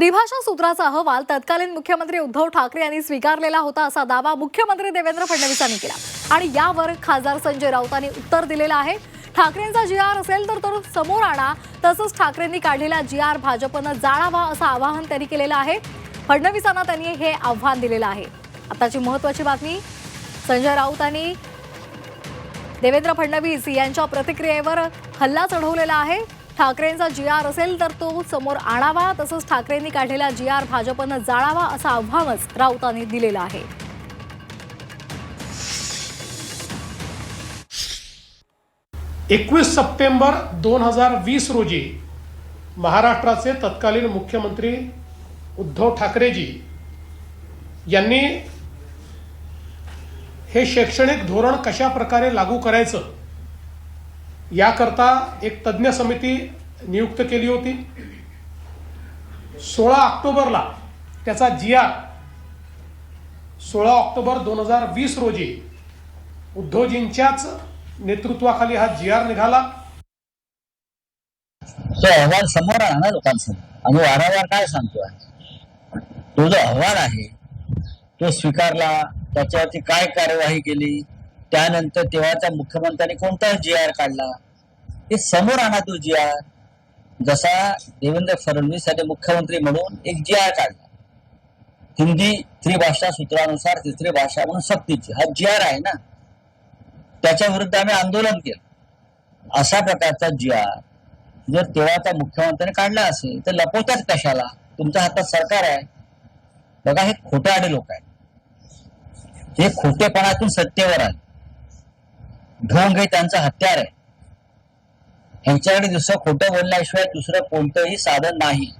त्रिभाषा सूत्राचा अहवाल तत्कालीन मुख्यमंत्री उद्धव ठाकरे यांनी स्वीकारलेला होता असा दावा मुख्यमंत्री देवेंद्र फडणवीसांनी केला. आणि यावर खासदार संजय राऊतांनी उत्तर दिलेलं आहे. ठाकरेंचा जी आर असेल तर तो समोर आणा. तसंच ठाकरेंनी काढलेला जी आर भाजपनं जाळावा असं आवाहन त्यांनी केलेलं आहे. फडणवीसांना त्यांनी हे आव्हान दिलेलं आहे. आताची महत्वाची बातमी. संजय राऊतांनी देवेंद्र फडणवीस यांच्या प्रतिक्रियेवर हल्ला चढवलेला आहे. ठाकरेंचा जी आर असेल तर तो समोर आणावा तसंच ठाकरेंनी काढलेला जी आर भाजपनं जाळावा असं आव्हानच राऊतांनी दिलेलं आहे. एकवीस सप्टेंबर दोन हजार वीस रोजी महाराष्ट्राचे तत्कालीन मुख्यमंत्री उद्धव ठाकरेजी यांनी हे शैक्षणिक धोरण कशा प्रकारे लागू करायचं याकरता एक तज्ज्ञ समिती नियुक्त केली होती. सोळा ऑक्टोबरला त्याचा जी आर सोळा ऑक्टोबर दोन हजार वीस रोजी उद्धवजींच्याच नेतृत्वाखाली हा जी आर निघाला. तो अहवाल समोर आला ना लोकांसमोर. आम्ही वारंवार काय सांगतोय? तो जो अहवाल आहे तो स्वीकारला त्याच्यावरती काय कार्यवाही केली? त्यानंतर तेव्हाच्या मुख्यमंत्र्यांनी कोणता जी आर काढला? हे समोर आणा तो जी आर जसा देवेंद्र फडणवीस यांनी मुख्यमंत्री म्हणून एक जी आर काढला. हिंदी त्रिभाषा सूत्रानुसार तिसरी भाषा म्हणून सक्तीची. हा जी आर आहे ना? त्याच्या विरुद्ध आम्ही आंदोलन केलं. अशा प्रकारचा जी आर जर तेव्हाचा मुख्यमंत्र्यांनी काढला असेल तर लपवतात कशाला? तुमच्या हातात सरकार आहे. बघा हे खोटारडे लोक आहेत. हे खोटेपणातून सत्तेवर आले. ढोंग हे त्यांचं हत्यार आहे. ह्यांच्याकडे दुसरं खोटं बोलण्याशिवाय दुसरं कोणतंही साधन नाही.